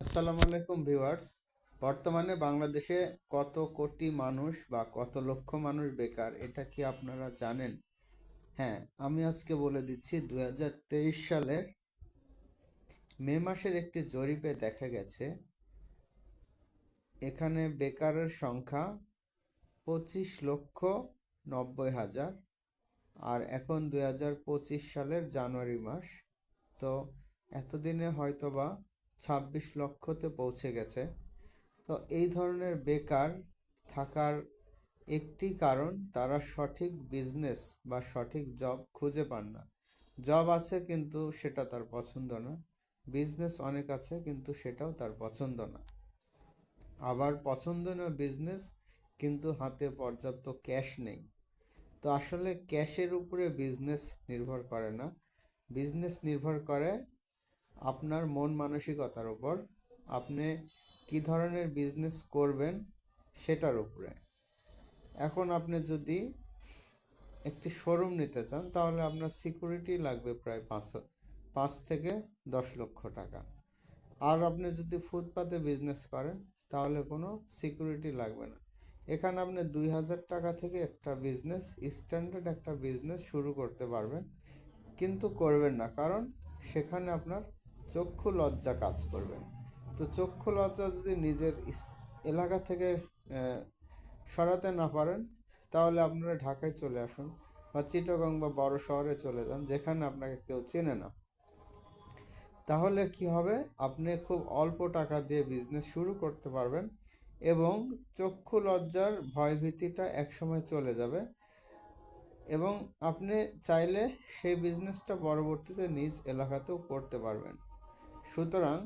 আসসালামু আলাইকুম ভিউয়ার্স। বর্তমানে বাংলাদেশে কত কোটি মানুষ বা কত লক্ষ মানুষ বেকার, এটা কি আপনারা জানেন? হ্যাঁ আমি আজকে বলে দিচ্ছি দু হাজার তেইশ সালের মে মাসের একটি জরিপে দেখা গেছে, এখানে বেকারের সংখ্যা পঁচিশ লক্ষ নব্বই হাজার, আর এখন দু হাজার পঁচিশ সালের জানুয়ারি মাস। তো এতদিনে হয়তোবা ছাব্বিশ লক্ষতে পৌঁছে গেছে। তো এই ধরনের বেকার থাকার একটি কারণ, তারা সঠিক বিজনেস বা সঠিক জব খুঁজে পান না। জব আছে কিন্তু সেটা তার পছন্দ না। বিজনেস অনেক আছে কিন্তু সেটাও তার পছন্দ না। আবার পছন্দনীয় বিজনেস কিন্তু হাতে পর্যাপ্ত ক্যাশ নেই। তো আসলে ক্যাশের উপরে বিজনেস নির্ভর করে না। বিজনেস নির্ভর করে আপনার মন মানসিকতার উপর আপনি কি ধরনের বিজনেস করবেন সেটার উপরে। এখন আপনি যদি একটি শোরুম নিতে চান, তাহলে আপনার সিকিউরিটি লাগবে প্রায় পাঁচ পাঁচ থেকে দশ লক্ষ টাকা। আর আপনি যদি ফুটপাতে বিজনেস করেন, তাহলে কোনো সিকিউরিটি লাগবে না। এখানে আপনি দুই হাজার টাকা থেকে একটা বিজনেস স্ট্যান্ডার্ড একটা বিজনেস শুরু করতে পারবেন, কিন্তু করবেন না। কারণ সেখানে আপনার চক্ষু লজ্জা কাজ করবে। তো চক্ষু লজ্জা যদি নিজের এলাকা থেকে সরাতে না পারেন, তাহলে আপনারা ঢাকায় চলে আসুন বা চিটগং বা বড় শহরে চলে যান, যেখানে আপনাকে কেউ চেনে না। তাহলে কি হবে? আপনি খুব অল্প টাকা দিয়ে বিজনেস শুরু করতে পারবেন এবং চক্ষু লজ্জার ভয়ভীতিটা একসময় চলে যাবে এবং আপনি চাইলে সেই বিজনেসটা পরবর্তীতে নিজ এলাকাতেও করতে পারবেন। সুতরাং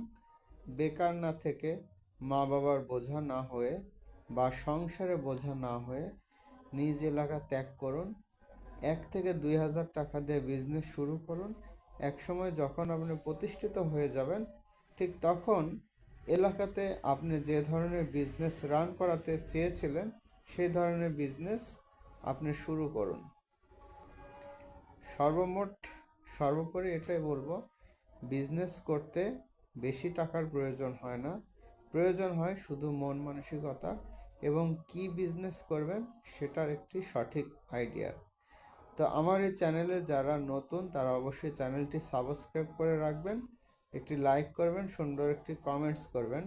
বেকার না থেকে মা বাবার বোঝা না হয়ে বা সংসারে বোঝা না হয়ে নিজ এলাকা ত্যাগ করুন। এক থেকে দুই হাজার টাকা দিয়ে বিজনেস শুরু করুন। এক সময় যখন আপনি প্রতিষ্ঠিত হয়ে যাবেন, ঠিক তখন এলাকাতে আপনি যে ধরনের বিজনেস রান করাতে চেয়েছিলেন, সেই ধরনের বিজনেস আপনি শুরু করুন। সর্বমোট সর্বোপরি এটাই বলব বিজনেস করতে বেশি টাকার প্রয়োজন হয় না। প্রয়োজন হয় শুধু মন মানসিকতা এবং কি বিজনেস করবেন সেটার একটি সঠিক আইডিয়া। তো আমার এই চ্যানেলে যারা নতুন, তারা অবশ্যই চ্যানেলটি সাবস্ক্রাইব করে রাখবেন, একটি লাইক করবেন, সুন্দর একটি কমেন্টস করবেন।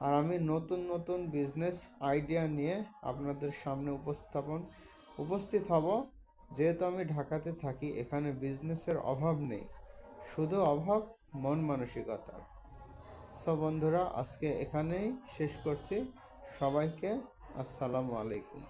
আর আমি নতুন নতুন বিজনেস আইডিয়া নিয়ে আপনাদের সামনে উপস্থাপন, উপস্থিত হব। যেহেতু আমি ঢাকাতে থাকি, এখানে বিজনেসের অভাব নেই। শুধু অভাব মন মানসিকতার সো বন্ধুরা আজকে এখানেই শেষ করছি। সবাইকে আসসালামু আলাইকুম।